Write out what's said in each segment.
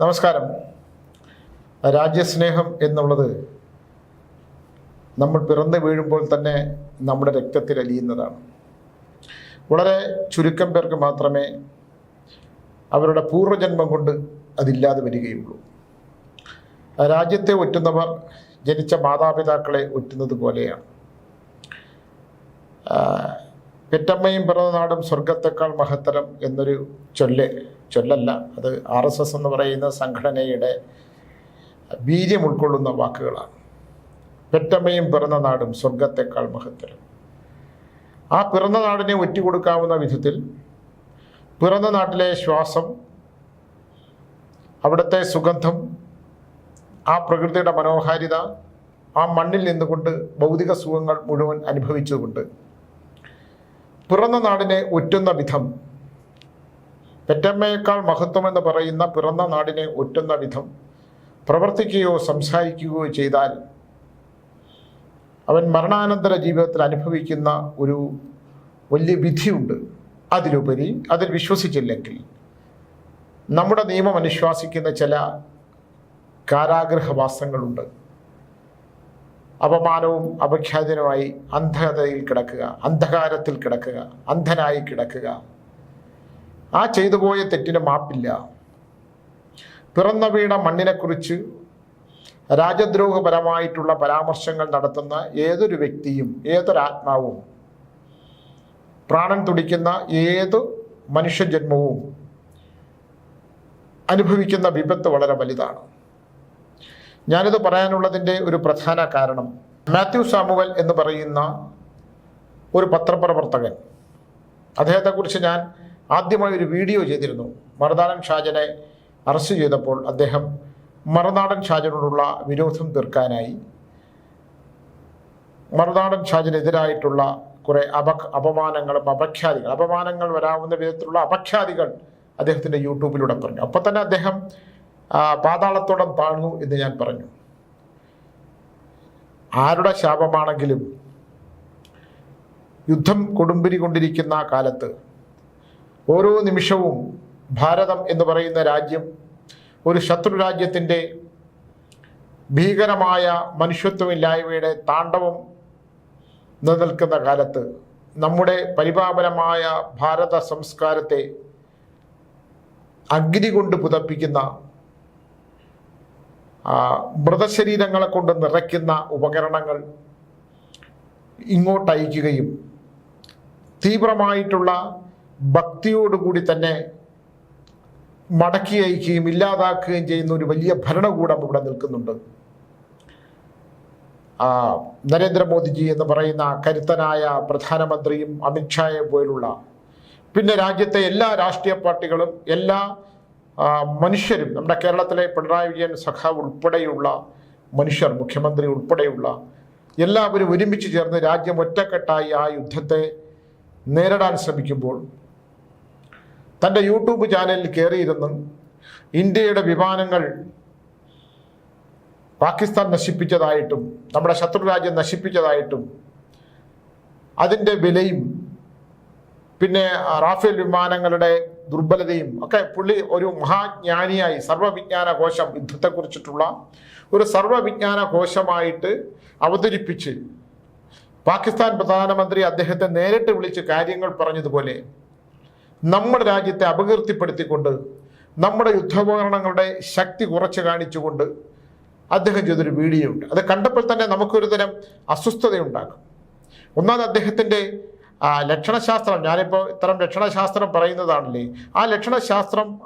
നമസ്കാരം. രാജ്യസ്നേഹം എന്നുള്ളത് നമ്മൾ പിറന്നു വീഴുമ്പോൾ തന്നെ നമ്മുടെ രക്തത്തിൽ അലിയുന്നതാണ്. വളരെ ചുരുക്കം പേർക്ക് മാത്രമേ അവരുടെ പൂർവജന്മം കൊണ്ട് അതില്ലാതെ വരികയുള്ളൂ. രാജ്യത്തെ ഒറ്റുന്നവർ ജനിച്ച മാതാപിതാക്കളെ ഒറ്റുന്നത് പോലെയാണ്. പെറ്റമ്മയും പിറന്ന നാടും സ്വർഗത്തെക്കാൾ മഹത്തരം എന്നൊരു ചൊല്ല് ചൊല്ലല്ല. അത് ആർ എസ് എസ് എന്ന് പറയുന്ന സംഘടനയുടെ വീര്യം ഉൾക്കൊള്ളുന്ന വാക്കുകളാണ്. പെറ്റമ്മയും പിറന്ന നാടും സ്വർഗത്തെക്കാൾ മഹത്തരം. ആ പിറന്ന നാടിനെ ഒറ്റുകൊടുക്കാവുന്ന വിധത്തിൽ പിറന്ന നാട്ടിലെ ശ്വാസം അവിടുത്തെ സുഗന്ധം ആ പ്രകൃതിയുടെ മനോഹാരിത ആ മണ്ണിൽ നിന്നുകൊണ്ട് ഭൗതിക സുഖങ്ങൾ മുഴുവൻ അനുഭവിച്ചുകൊണ്ട് പിറന്ന നാടിനെ ഒറ്റുന്ന വിധം. പെറ്റമ്മയേക്കാൾ മഹത്വമെന്ന് പറയുന്ന പിറന്ന നാടിനെ ഒറ്റുന്ന വിധം. പ്രവർത്തിക്കുകയോ സംസാരിക്കുകയോ ചെയ്താൽ അവൻ മരണാനന്തര ജീവിതത്തിൽ അനുഭവിക്കുന്ന ഒരു വലിയ വിധിയുണ്ട്. അതിലുപരി അതിൽ വിശ്വസിച്ചില്ലെങ്കിൽ നമ്മുടെ നിയമം അനുശ്വാസിക്കുന്ന ചില കാരാഗ്രഹവാസങ്ങളുണ്ട്. അപമാനവും അപഖ്യാതനുമായി അന്ധതയിൽ കിടക്കുക അന്ധകാരത്തിൽ കിടക്കുക അന്ധനായി കിടക്കുക. ആ ചെയ്തു പോയ തെറ്റിന് മാപ്പില്ല. പിറന്ന വീണ മണ്ണിനെക്കുറിച്ച് രാജദ്രോഹപരമായിട്ടുള്ള പരാമർശങ്ങൾ നടത്തുന്ന ഏതൊരു വ്യക്തിയും ഏതൊരാത്മാവും പ്രാണൻ തുടിക്കുന്ന ഏതു മനുഷ്യജന്മവും അനുഭവിക്കുന്ന വിപത്ത് വളരെ വലുതാണ്. ഞാനിത് പറയാനുള്ളതിന്റെ ഒരു പ്രധാന കാരണം. മാത്യു സാമുവൽ എന്ന് പറയുന്ന ഒരു പത്രപ്രവർത്തകൻ. അദ്ദേഹത്തെക്കുറിച്ച് ഞാൻ ആദ്യമായി ഒരു വീഡിയോ ചെയ്തിരുന്നു. മറുനാടൻ ഷാജനെ അറസ്റ്റ് ചെയ്തപ്പോൾ അദ്ദേഹം മറുനാടൻ ഷാജനോടുള്ള വിരോധം തീർക്കാനായി മറുനാടൻ ഷാജനെതിരായിട്ടുള്ള കുറേ അപ അപമാനങ്ങളും അപഖ്യാതികൾ അപമാനങ്ങൾ വരാവുന്ന വിധത്തിലുള്ള അപഖ്യാതികൾ അദ്ദേഹത്തിന്റെ യൂട്യൂബിലൂടെ പറഞ്ഞു. അപ്പോൾ തന്നെ അദ്ദേഹം ആ, പാതാളത്തോളം താഴ്ന്നു എന്ന് ഞാൻ പറഞ്ഞു. ആരുടെ ശാപമാണെങ്കിലും യുദ്ധം കൊടുമ്പിരി കൊണ്ടിരിക്കുന്ന കാലത്ത് ഓരോ നിമിഷവും ഭാരതം എന്ന് പറയുന്ന രാജ്യം ഒരു ശത്രു രാജ്യത്തിന്റെ ഭീകരമായ മനുഷ്യത്വമില്ലായ്മയുടെ താണ്ഡവം നിലനിൽക്കുന്ന കാലത്ത് നമ്മുടെ പരിപാവനമായ ഭാരത സംസ്കാരത്തെ അഗ്നി കൊണ്ട് പുതപ്പിക്കുന്ന മൃതശരീരങ്ങളെ കൊണ്ട് നിറയ്ക്കുന്ന ഉപകരണങ്ങൾ ഇങ്ങോട്ട് അയക്കുകയും തീവ്രമായിട്ടുള്ള ഭക്തിയോടുകൂടി തന്നെ മടക്കി അയക്കുകയും ഇല്ലാതാക്കുകയും ചെയ്യുന്ന ഒരു വലിയ ഭരണകൂടം ഇവിടെ നിൽക്കുന്നുണ്ട്. നരേന്ദ്രമോദിജി എന്ന് പറയുന്ന കരുത്തനായ പ്രധാനമന്ത്രിയും അമിത്ഷായെ പോലുള്ള പിന്നെ രാജ്യത്തെ എല്ലാ രാഷ്ട്രീയ പാർട്ടികളും എല്ലാ മനുഷ്യരും നമ്മുടെ കേരളത്തിലെ പിണറായി വിജയൻ സഖാവ് ഉൾപ്പെടെയുള്ള മനുഷ്യർ മുഖ്യമന്ത്രി ഉൾപ്പെടെയുള്ള എല്ലാവരും ഒരുമിച്ച് ചേർന്ന് രാജ്യം ഒറ്റക്കെട്ടായി ആ യുദ്ധത്തെ നേരിടാൻ ശ്രമിക്കുമ്പോൾ തന്റെ യൂട്യൂബ് ചാനലിൽ കയറിയിരുന്ന് ഇന്ത്യയുടെ വിമാനങ്ങൾ പാകിസ്ഥാൻ നശിപ്പിച്ചതായിട്ടും നമ്മുടെ ശത്രു രാജ്യം നശിപ്പിച്ചതായിട്ടും അതിന്റെ വിലയും പിന്നെ റാഫേൽ വിമാനങ്ങളുടെ ദുർബലതയും ഒക്കെ പുള്ളി ഒരു മഹാജ്ഞാനിയായി സർവവിജ്ഞാന കോശം യുദ്ധത്തെക്കുറിച്ചിട്ടുള്ള ഒരു സർവവിജ്ഞാന കോശമായിട്ട് അവതരിപ്പിച്ച് പാകിസ്ഥാൻ പ്രധാനമന്ത്രി അദ്ദേഹത്തെ നേരിട്ട് വിളിച്ച് കാര്യങ്ങൾ പറഞ്ഞതുപോലെ നമ്മുടെ രാജ്യത്തെ അപകീർത്തിപ്പെടുത്തിക്കൊണ്ട് നമ്മുടെ യുദ്ധോപകരണങ്ങളുടെ ശക്തി കുറച്ച് കാണിച്ചുകൊണ്ട് അദ്ദേഹം ചെയ്തൊരു വീഡിയോ ഉണ്ട് അത് കണ്ടപ്പോൾ തന്നെ നമുക്കൊരു തരം അസ്വസ്ഥതയുണ്ടാകും. ഒന്നാമത് അദ്ദേഹത്തിന്റെ ആ, ലക്ഷണശാസ്ത്രം. ഞാനിപ്പോൾ ഇത്തരം ലക്ഷണശാസ്ത്രം പറയുന്നതാണല്ലേ. ആ ലക്ഷണശാസ്ത്രം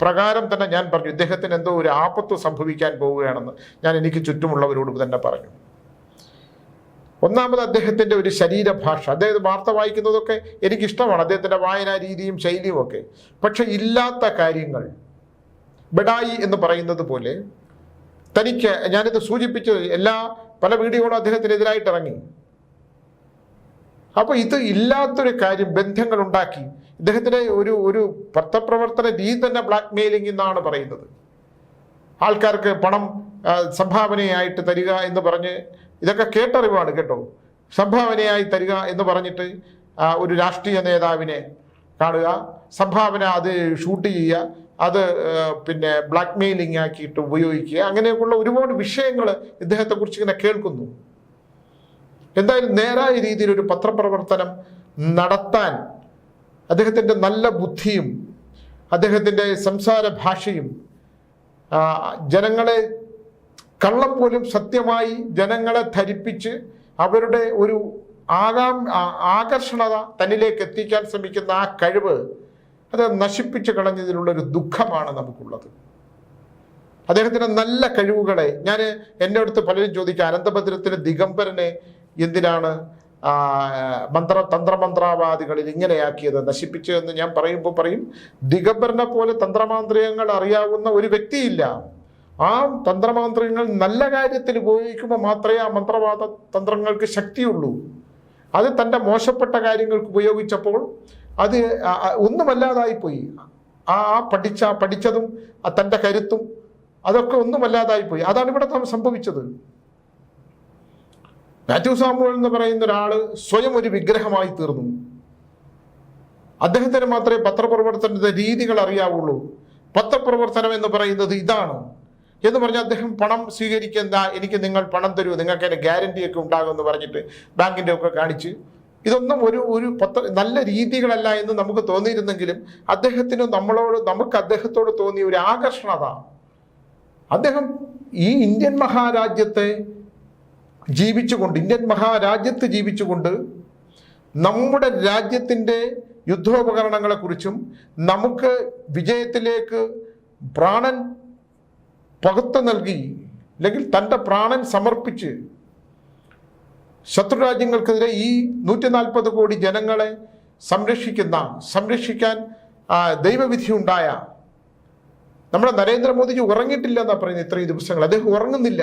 പ്രകാരം തന്നെ ഞാൻ പറഞ്ഞു. ഇദ്ദേഹത്തിന് എന്തോ ഒരു ആപത്ത് സംഭവിക്കാൻ പോവുകയാണെന്ന് ഞാൻ എനിക്ക് ചുറ്റുമുള്ളവരോട് തന്നെ പറഞ്ഞു. ഒന്നാമത് അദ്ദേഹത്തിന്റെ ഒരു ശരീരഭാഷ. അദ്ദേഹം വാർത്ത വായിക്കുന്നതൊക്കെ എനിക്കിഷ്ടമാണ്. അദ്ദേഹത്തിന്റെ വായനാ രീതിയും ശൈലിയും ഒക്കെ. പക്ഷെ ഇല്ലാത്ത കാര്യങ്ങൾ. ബഡായി എന്ന് പറയുന്നത് പോലെ തനിക്ക് ഞാനിത് സൂചിപ്പിച്ചത് എല്ലാ പല വീഡിയോകളും അദ്ദേഹത്തിനെതിരായിട്ട് ഇറങ്ങി. അപ്പോൾ ഇത് ഇല്ലാത്തൊരു കാര്യം ബന്ധങ്ങൾ ഉണ്ടാക്കി ഇദ്ദേഹത്തിന്റെ ഒരു ഒരു പത്രപ്രവർത്തന രീതി തന്നെ ബ്ലാക്ക് മെയിലിംഗ് എന്നാണ് പറയുന്നത്. ആൾക്കാർക്ക് പണം സംഭാവനയായിട്ട് തരിക എന്ന് പറഞ്ഞ് ഇതൊക്കെ കേട്ടറിവാണ് കേട്ടോ. സംഭാവനയായി തരിക എന്ന് പറഞ്ഞിട്ട് ഒരു രാഷ്ട്രീയ നേതാവിനെ കാണുക. സംഭാവന അത് ഷൂട്ട് ചെയ്യുക. അത് പിന്നെ ബ്ലാക്ക് മെയിലിംഗ് ആക്കിയിട്ട് ഉപയോഗിക്കുക. അങ്ങനെയൊക്കെയുള്ള ഒരുപാട് വിഷയങ്ങൾ ഇദ്ദേഹത്തെക്കുറിച്ച് ഇങ്ങനെ കേൾക്കുന്നു. എന്തായാലും നേരായ രീതിയിൽ ഒരു പത്രപ്രവർത്തനം നടത്താൻ അദ്ദേഹത്തിന്റെ നല്ല ബുദ്ധിയും അദ്ദേഹത്തിന്റെ സംസാര ഭാഷയും ജനങ്ങളെ കള്ളം പോലും സത്യമായി ജനങ്ങളെ ധരിപ്പിച്ച് അവരുടെ ഒരു ആകാം ആകർഷണത തന്നിലേക്ക് എത്തിക്കാൻ ശ്രമിക്കുന്ന ആ കഴിവ് അത് നശിപ്പിച്ചു കളഞ്ഞതിലുള്ള ഒരു ദുഃഖമാണ് നമുക്കുള്ളത്. അദ്ദേഹത്തിന്റെ നല്ല കഴിവുകളെ ഞാൻ എന്റെ അടുത്ത് പലരും ചോദിക്കുക അനന്തഭദ്രത്തിന് ദിഗംബരനെ എന്തിനാണ് മന്ത്ര തന്ത്രമന്ത്രാവാദികളിൽ ഇങ്ങനെയാക്കിയത്? നശിപ്പിച്ചു എന്ന് ഞാൻ പറയുമ്പോൾ പറയും ദിഗംബരനെ പോലെ തന്ത്രമാന്ത്രികങ്ങൾ അറിയാവുന്ന ഒരു വ്യക്തിയില്ല. ആ തന്ത്രമാന്ത്രികങ്ങൾ നല്ല കാര്യത്തിൽ ഉപയോഗിക്കുമ്പോൾ മാത്രമേ ആ മന്ത്രവാദ തന്ത്രങ്ങൾക്ക് ശക്തിയുള്ളൂ. അത് തന്റെ മോശപ്പെട്ട കാര്യങ്ങൾക്ക് ഉപയോഗിച്ചപ്പോൾ അത് ഒന്നുമല്ലാതായിപ്പോയി. ആ ആ പഠിച്ച പഠിച്ചതും തന്റെ കരുത്തും അതൊക്കെ ഒന്നുമല്ലാതായിപ്പോയി. അതാണ് ഇവിടെ സംഭവിച്ചത്. മാത്യു സാമുവൽ എന്ന് പറയുന്ന ഒരാൾ സ്വയം ഒരു വിഗ്രഹമായി തീർന്നു. അദ്ദേഹത്തിന് മാത്രമേ പത്രപ്രവർത്തനത്തിന്റെ രീതികൾ അറിയാവുള്ളൂ. പത്രപ്രവർത്തനം എന്ന് പറയുന്നത് ഇതാണ്. എന്ന് പറഞ്ഞാൽ അദ്ദേഹം പണം സ്വീകരിക്കുന്ന എനിക്ക് നിങ്ങൾ പണം തരൂ നിങ്ങൾക്ക് അതിന് ഗ്യാരണ്ടി ഒക്കെ ഉണ്ടാകുമെന്ന് പറഞ്ഞിട്ട് ബാങ്കിന്റെ ഒക്കെ കാണിച്ച് ഇതൊന്നും ഒരു ഒരു പത്ര നല്ല രീതികളല്ല എന്ന് നമുക്ക് തോന്നിയിരുന്നെങ്കിലും അദ്ദേഹത്തിന് നമ്മളോട് നമുക്ക് അദ്ദേഹത്തോട് തോന്നിയ ഒരു ആകർഷണത അദ്ദേഹം ഈ ഇന്ത്യൻ മഹാരാജ്യത്തെ ജീവിച്ചുകൊണ്ട് ഇന്ത്യൻ മഹാരാജ്യത്ത് ജീവിച്ചുകൊണ്ട് നമ്മുടെ രാജ്യത്തിന്റെ യുദ്ധോപകരണങ്ങളെക്കുറിച്ചും നമുക്ക് വിജയത്തിലേക്ക് പ്രാണൻ പകുത്തു നൽകി അല്ലെങ്കിൽ തന്റെ പ്രാണൻ സമർപ്പിച്ച് ശത്രുരാജ്യങ്ങൾക്കെതിരെ ഈ നൂറ്റി നാൽപ്പത് കോടി ജനങ്ങളെ സംരക്ഷിക്കുന്ന സംരക്ഷിക്കാൻ ദൈവവിധി ഉണ്ടായ നമ്മുടെ നരേന്ദ്രമോദിജി ഉറങ്ങിയിട്ടില്ല എന്നാണ് പറയുന്നത് ഇത്രയും ദിവസങ്ങൾ. അദ്ദേഹം ഉറങ്ങുന്നില്ല.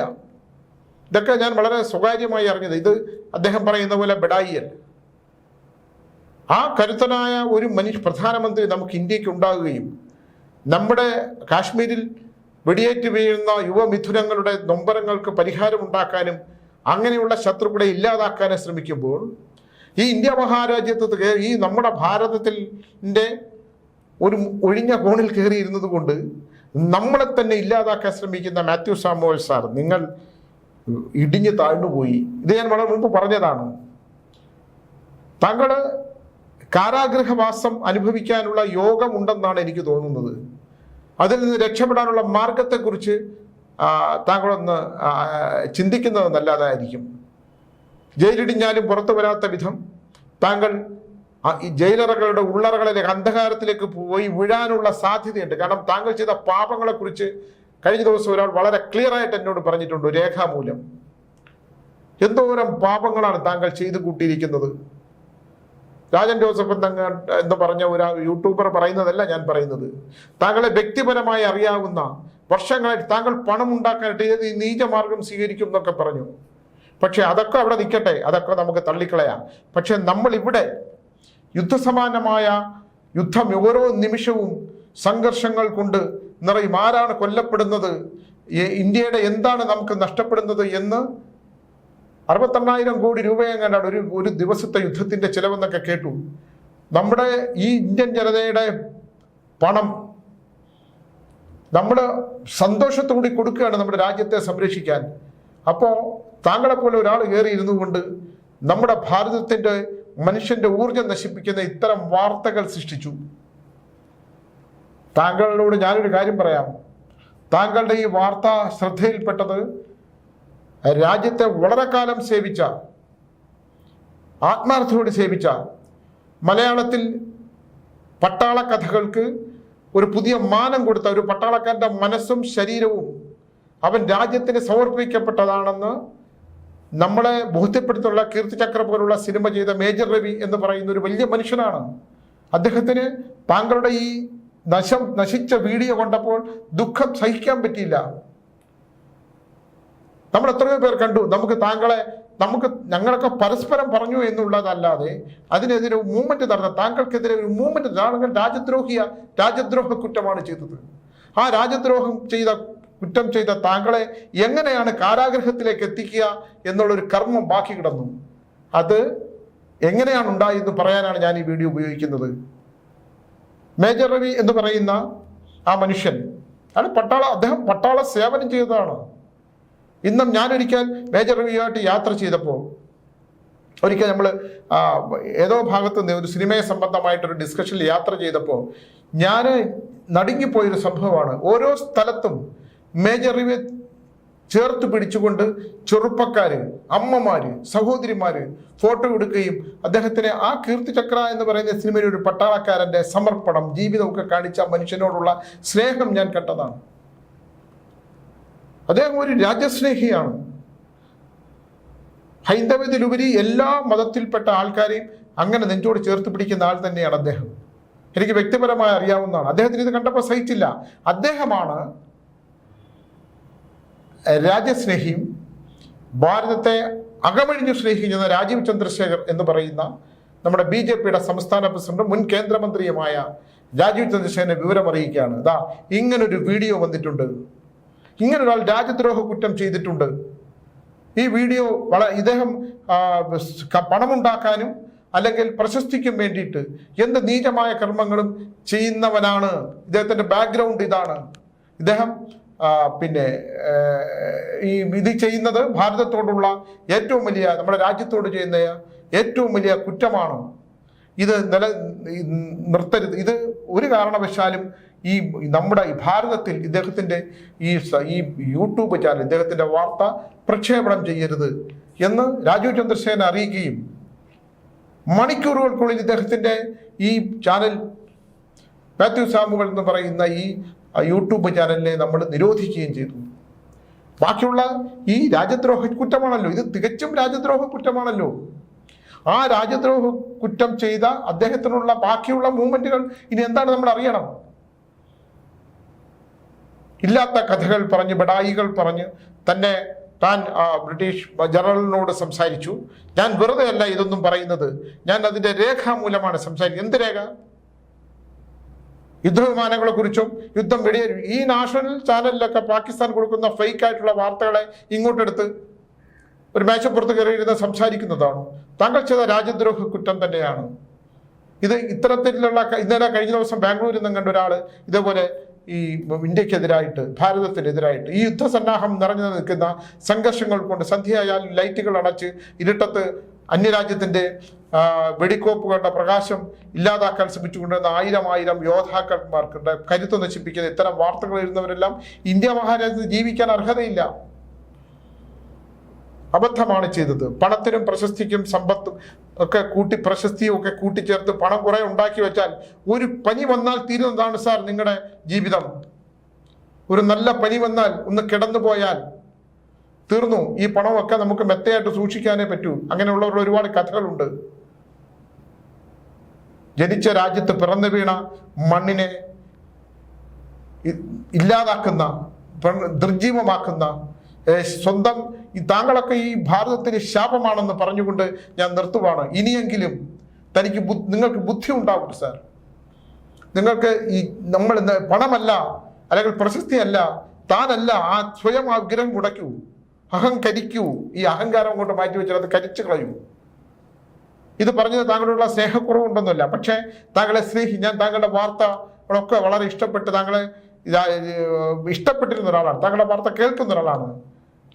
ഇതൊക്കെ ഞാൻ വളരെ സ്വകാര്യമായി അറിഞ്ഞത്. ഇത് അദ്ദേഹം പറയുന്ന പോലെ ബെഡായിയല്ല ആ കരുത്തനായ ഒരു മനുഷ്യ പ്രധാനമന്ത്രി നമുക്ക് ഇന്ത്യയ്ക്ക് ഉണ്ടാകുകയും നമ്മുടെ കാശ്മീരിൽ വെടിയേറ്റ് വീഴുന്ന യുവമിഥുനങ്ങളുടെ നൊമ്പരങ്ങൾക്ക് പരിഹാരമുണ്ടാക്കാനും അങ്ങനെയുള്ള ശത്രുക്കളെ ഇല്ലാതാക്കാനും ശ്രമിക്കുമ്പോൾ ഈ ഇന്ത്യ മഹാരാജ്യത്ത് ഈ നമ്മുടെ ഭാരതത്തിന്റെ ഒരു ഒഴിഞ്ഞ കോണിൽ കയറിയിരുന്നത് കൊണ്ട് നമ്മളെ തന്നെ ഇല്ലാതാക്കാൻ ശ്രമിക്കുന്ന മാത്യു സാമുവൽ സാർ നിങ്ങൾ ഇടിഞ്ഞു താഴ്ന്നുപോയി ഇത് ഞാൻ വളരെ മുമ്പ് പറഞ്ഞതാണ്. താങ്കൾ കാരാഗ്രഹവാസം അനുഭവിക്കാനുള്ള യോഗമുണ്ടെന്നാണ് എനിക്ക് തോന്നുന്നത്. അതിൽ നിന്ന് രക്ഷപ്പെടാനുള്ള മാർഗത്തെക്കുറിച്ച് താങ്കളൊന്ന് ചിന്തിക്കുന്നത് നല്ലതായിരിക്കും ജയിലിടിഞ്ഞാലും പുറത്തു വരാത്ത വിധം താങ്കൾ ജയിലറകളുടെ ഉള്ളറകളിലേക്ക് അന്ധകാരത്തിലേക്ക് പോയി വീഴാനുള്ള സാധ്യതയുണ്ട്. കാരണം താങ്കൾ ചെയ്ത പാപങ്ങളെക്കുറിച്ച് കഴിഞ്ഞ ദിവസം ഒരാൾ വളരെ ക്ലിയർ ആയിട്ട് എന്നോട് പറഞ്ഞിട്ടുണ്ട് രേഖാമൂലം. എന്തോരം പാപങ്ങളാണ് താങ്കൾ ചെയ്തു കൂട്ടിയിരിക്കുന്നത്. രാജൻ ജോസഫ് തങ്ങൾ എന്ന് പറഞ്ഞ ഒരു യൂട്യൂബർ പറയുന്നതല്ല ഞാൻ പറയുന്നത്. താങ്കളെ വ്യക്തിപരമായി അറിയാവുന്ന വർഷങ്ങളായിട്ട് താങ്കൾ പണം ഉണ്ടാക്കാനായിട്ട് ഏത് നീചമാർഗം സ്വീകരിക്കും എന്നൊക്കെ പറഞ്ഞു. പക്ഷെ അതൊക്കെ അവിടെ നിൽക്കട്ടെ അതൊക്കെ നമുക്ക് തള്ളിക്കളയാം. പക്ഷെ നമ്മൾ ഇവിടെ യുദ്ധസമാനമായ യുദ്ധം ഓരോ നിമിഷവും സംഘർഷങ്ങൾ കൊണ്ട് നിറയും. ആരാണ് കൊല്ലപ്പെടുന്നത്? ഇന്ത്യയുടെ എന്താണ് നമുക്ക് നഷ്ടപ്പെടുന്നത് എന്ന് അറുപത്തെണ്ണായിരം കോടി രൂപയെങ്ങാണ്ടാണ് ഒരു ഒരു ദിവസത്തെ യുദ്ധത്തിന്റെ ചിലവെന്നൊക്കെ കേട്ടു. നമ്മുടെ ഈ ഇന്ത്യൻ ജനതയുടെ പണം നമ്മൾ സന്തോഷത്തോടി കൊടുക്കുകയാണ് നമ്മുടെ രാജ്യത്തെ സംരക്ഷിക്കാൻ. അപ്പോൾ താങ്കളെപ്പോലെ ഒരാൾ കയറി ഇരുന്നു കൊണ്ട് നമ്മുടെ ഭാരതത്തിന്റെ മനുഷ്യന്റെ ഊർജം നശിപ്പിക്കുന്ന ഇത്തരം വാർത്തകൾ സൃഷ്ടിച്ചു. താങ്കളോട് ഞാനൊരു കാര്യം പറയാം. താങ്കളുടെ ഈ വാർത്ത ശ്രദ്ധയിൽപ്പെട്ടത് രാജ്യത്തെ വളരെ കാലം സേവിച്ച ആത്മാർത്ഥയോട് സേവിച്ച മലയാളത്തിൽ പട്ടാള കഥകൾക്ക് ഒരു പുതിയ മാനം കൊടുത്ത ഒരു പട്ടാളക്കാരന്റെ മനസ്സും ശരീരവും അവൻ രാജ്യത്തിന് സമർപ്പിക്കപ്പെട്ടതാണെന്ന് നമ്മളെ ബോധ്യപ്പെടുത്തുള്ള കീർത്തിചക്ര പോലുള്ള സിനിമ ചെയ്ത മേജർ രവി എന്ന് പറയുന്ന ഒരു വലിയ മനുഷ്യനാണ്. അദ്ദേഹത്തിന് താങ്കളുടെ ഈ നശം നശിച്ച വീഡിയോ കണ്ടപ്പോൾ ദുഃഖം സഹിക്കാൻ പറ്റിയില്ല. നമ്മൾ എത്രയോ പേർ കണ്ടു. നമുക്ക് താങ്കളെ നമുക്ക് ഞങ്ങളൊക്കെ പരസ്പരം പറഞ്ഞു എന്നുള്ളതല്ലാതെ അതിനെതിരെ മൂവ്മെന്റ് നടന്ന താങ്കൾക്കെതിരെ ഒരു മൂവ്മെന്റ് താങ്കൾ രാജ്യദ്രോഹിയ രാജ്യദ്രോഹ കുറ്റമാണ് ചെയ്തത്. ആ രാജ്യദ്രോഹം ചെയ്ത കുറ്റം ചെയ്ത താങ്കളെ എങ്ങനെയാണ് കാരാഗ്രഹത്തിലേക്ക് എത്തിക്കുക എന്നുള്ളൊരു കർമ്മം ബാക്കി കിടന്നു. അത് എങ്ങനെയാണ് ഉണ്ടായി എന്ന് പറയാനാണ് ഞാൻ ഈ വീഡിയോ ഉപയോഗിക്കുന്നത്. മേജർ രവി എന്ന് പറയുന്ന ആ മനുഷ്യൻ. അയാൾ പട്ടാള അദ്ദേഹം പട്ടാള സേവനം ചെയ്തതാണ്. ഇന്നും ഞാനൊരിക്കൽ മേജർ രവിയുമായിട്ട് യാത്ര ചെയ്തപ്പോൾ ഒരിക്കൽ നമ്മൾ ഏതോ ഭാഗത്ത് നിന്ന് ഒരു സിനിമയെ സംബന്ധമായിട്ടൊരു ഡിസ്കഷനിൽ യാത്ര ചെയ്തപ്പോൾ ഞാൻ നടുങ്ങിപ്പോയൊരു സംഭവമാണ്. ഓരോ സ്ഥലത്തും മേജർ റിവ്യൂ ചേർത്ത് പിടിച്ചുകൊണ്ട് ചെറുപ്പക്കാര് അമ്മമാര് സഹോദരിമാര് ഫോട്ടോ എടുക്കുകയും അദ്ദേഹത്തിന് ആ കീർത്തിചക്ര എന്ന് പറയുന്ന സിനിമയിൽ ഒരു പട്ടാളക്കാരന്റെ സമർപ്പണം ജീവിതമൊക്കെ കാണിച്ച മനുഷ്യനോടുള്ള സ്നേഹം ഞാൻ കണ്ടതാണ്. അദ്ദേഹം ഒരു രാജ്യസ്നേഹിയാണ്. ഹൈന്ദവത്തിലുപരി എല്ലാ മതത്തിൽപ്പെട്ട ആൾക്കാരെയും അങ്ങനെ നെഞ്ചോട് ചേർത്ത് പിടിക്കുന്ന ആൾ തന്നെയാണ് അദ്ദേഹം. എനിക്ക് വ്യക്തിപരമായി അറിയാവുന്നതാണ്. അദ്ദേഹത്തിന് ഇത് കണ്ടപ്പോൾ സഹിച്ചില്ല. അദ്ദേഹമാണ് രാജ്യസ്നേഹിയും ഭാരതത്തെ അകമഴിഞ്ഞു സ്നേഹിക്കുന്ന രാജീവ് ചന്ദ്രശേഖർ എന്ന് പറയുന്ന നമ്മുടെ ബി ജെ പിയുടെ സംസ്ഥാന പ്രസിഡന്റും മുൻ കേന്ദ്രമന്ത്രിയുമായ രാജീവ് ചന്ദ്രശേഖരനെ വിവരം അറിയിക്കുകയാണ് ഇതാ ഇങ്ങനൊരു വീഡിയോ വന്നിട്ടുണ്ട്. ഇങ്ങനൊരാൾ രാജ്യദ്രോഹ കുറ്റം ചെയ്തിട്ടുണ്ട്. ഈ വീഡിയോ വളരെ ഇദ്ദേഹം പണമുണ്ടാക്കാനും അല്ലെങ്കിൽ പ്രശസ്തിക്കും വേണ്ടിയിട്ട് എന്ത് നീചമായ കർമ്മങ്ങളും ചെയ്യുന്നവനാണ്. ഇദ്ദേഹത്തിന്റെ ബാക്ക്ഗ്രൗണ്ട് ഇതാണ്. ഇദ്ദേഹം പിന്നെ ഈ ഇത് ചെയ്യുന്നത് ഭാരതത്തോടുള്ള ഏറ്റവും വലിയ നമ്മുടെ രാജ്യത്തോട് ചെയ്യുന്ന ഏറ്റവും വലിയ കുറ്റമാണ്? ഇത് നില നിർത്തരുത്. ഇത് ഒരു കാരണവശാലും ഈ നമ്മുടെ ഈ ഭാരതത്തിൽ ഇദ്ദേഹത്തിന്റെ ഈ ഈ യൂട്യൂബ് ചാനൽ ഇദ്ദേഹത്തിന്റെ വാർത്ത പ്രക്ഷേപണം ചെയ്യരുത് എന്ന് രാജീവ് ചന്ദ്രസേന അറിയിക്കുകയും മണിക്കൂറുകൾക്കുള്ളിൽ ഇദ്ദേഹത്തിന്റെ ഈ ചാനൽ മാത്യു സാമുകൾ എന്ന് പറയുന്ന ഈ യൂട്യൂബ് ചാനലിനെ നമ്മൾ നിരോധിക്കുകയും ചെയ്തു. ബാക്കിയുള്ള ഈ രാജ്യദ്രോഹ കുറ്റമാണല്ലോ. ഇത് തികച്ചും രാജ്യദ്രോഹ കുറ്റമാണല്ലോ. ആ രാജ്യദ്രോഹ കുറ്റം ചെയ്ത അദ്ദേഹത്തിനുള്ള ബാക്കിയുള്ള മൂവ്മെന്റുകൾ ഇനി എന്താണ് നമ്മൾ അറിയണം? ഇല്ലാത്ത കഥകൾ പറഞ്ഞ് ബഡായികൾ പറഞ്ഞ് തന്നെ താൻ ആ, ബ്രിട്ടീഷ് ജനറലിനോട് സംസാരിച്ചു. ഞാൻ വെറുതെ അല്ല ഇതൊന്നും പറയുന്നത്. ഞാൻ അതിന്റെ രേഖാമൂലമാണ് സംസാരിക്കുന്നത്. എന്ത് രേഖ? യുദ്ധവിമാനങ്ങളെ കുറിച്ചും യുദ്ധം വെടിയ ഈ നാഷണൽ ചാനലിലൊക്കെ പാകിസ്ഥാൻ കൊടുക്കുന്ന ഫേക്ക് ആയിട്ടുള്ള വാർത്തകളെ ഇങ്ങോട്ടെടുത്ത് ഒരു മേശപ്പുറത്ത് കയറിയിരുന്ന് സംസാരിക്കുന്നതാണ്. താങ്കൾ ചെയ്ത രാജ്യദ്രോഹ കുറ്റം തന്നെയാണ്. ഇത് ഇത്തരത്തിലുള്ള ഇന്നലെ കഴിഞ്ഞ ദിവസം ബാംഗ്ലൂരിൽ നിന്നും കണ്ട ഒരാൾ ഇതേപോലെ ഈ ഇന്ത്യക്കെതിരായിട്ട് ഭാരതത്തിനെതിരായിട്ട് ഈ യുദ്ധസന്നാഹം നിറഞ്ഞു നിൽക്കുന്ന സംഘർഷങ്ങൾ കൊണ്ട് സന്ധ്യയായാൽ ലൈറ്റുകൾ അടച്ച് ഇരുട്ടത്ത് അന്യരാജ്യത്തിന്റെ ആ, വെടിക്കോപ്പുകളുടെ പ്രകാശം ഇല്ലാതാക്കാൻ ശ്രമിച്ചുകൊണ്ടിരുന്ന ആയിരം ആയിരം യോദ്ധാക്കന്മാർക്കുണ്ട്. കരുത്ത് നശിപ്പിക്കുന്ന ഇത്തരം വാർത്തകൾ എഴുതുന്നവരെല്ലാം ഇന്ത്യ മഹാരാജ്യത്ത് ജീവിക്കാൻ അർഹതയില്ല. അബദ്ധമാണ് ചെയ്തത്. പണത്തിനും പ്രശസ്തിക്കും സമ്പത്തും ഒക്കെ കൂട്ടി പ്രശസ്തിയും ഒക്കെ കൂട്ടിച്ചേർത്ത് പണം കുറെ ഉണ്ടാക്കി വെച്ചാൽ ഒരു പനി വന്നാൽ തീരുന്നതാണ് സാർ നിങ്ങളുടെ ജീവിതം. ഒരു നല്ല പനി വന്നാൽ ഒന്ന് കിടന്നു പോയാൽ തീർന്നു. ഈ പണമൊക്കെ നമുക്ക് മെത്തയായിട്ട് സൂക്ഷിക്കാനേ പറ്റൂ. അങ്ങനെയുള്ളവരുടെ ഒരുപാട് കഥകളുണ്ട്. ജനിച്ച രാജ്യത്ത് പിറന്നു വീണ മണ്ണിനെ ഇല്ലാതാക്കുന്ന നിർജീവമാക്കുന്ന സ്വന്തം താങ്കളൊക്കെ ഈ ഭാരതത്തിന് ശാപമാണെന്ന് പറഞ്ഞുകൊണ്ട് ഞാൻ നിർത്തുവാണ്. ഇനിയെങ്കിലും തനിക്ക് നിങ്ങൾക്ക് ബുദ്ധി ഉണ്ടാവും സാർ. നിങ്ങൾക്ക് ഈ നമ്മൾ പണമല്ല അല്ലെങ്കിൽ പ്രശസ്തിയല്ല താനല്ല ആ സ്വയം ആഗ്രഹം ഉടയ്ക്കൂ. അഹങ്കരിക്കൂ. ഈ അഹങ്കാരം കൊണ്ട് മാറ്റി വെച്ചാൽ അത് കരിച്ചു കളയൂ. ഇത് പറഞ്ഞത് താങ്കളുള്ള സ്നേഹക്കുറവുണ്ടെന്നല്ല. പക്ഷേ താങ്കളെ സ്നേഹി ഞാൻ താങ്കളുടെ വാർത്തകളൊക്കെ വളരെ ഇഷ്ടപ്പെട്ട് താങ്കളെ ഇഷ്ടപ്പെട്ടിരുന്ന ഒരാളാണ്. താങ്കളുടെ വാർത്ത കേൾക്കുന്ന ഒരാളാണ്.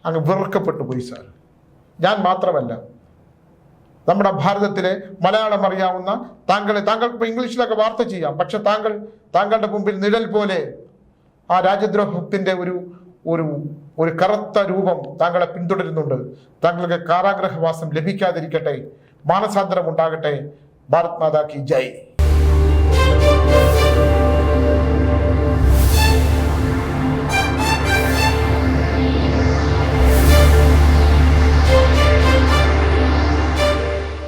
അങ്ങ് വെറുക്കപ്പെട്ടു പോയി സാർ. ഞാൻ മാത്രമല്ല. നമ്മുടെ ഭാരതത്തിലെ മലയാളം അറിയാവുന്ന താങ്കളെ താങ്കൾക്ക് ഇപ്പോൾ ഇംഗ്ലീഷിലൊക്കെ വാർത്ത ചെയ്യാം. പക്ഷെ താങ്കൾ താങ്കളുടെ മുമ്പിൽ നിഴൽ പോലെ ആ രാജ്യദ്രോഹത്തിന്റെ ഒരു ഒരു ഒരു കറുത്ത രൂപം താങ്കളെ പിന്തുടരുന്നുണ്ട്. താങ്കൾക്ക് കാരാഗ്രഹവാസം ലഭിക്കാതിരിക്കട്ടെ. മാനസാന്തരം ഉണ്ടാകട്ടെ ഭാരത് മാതാ കി ജയ്.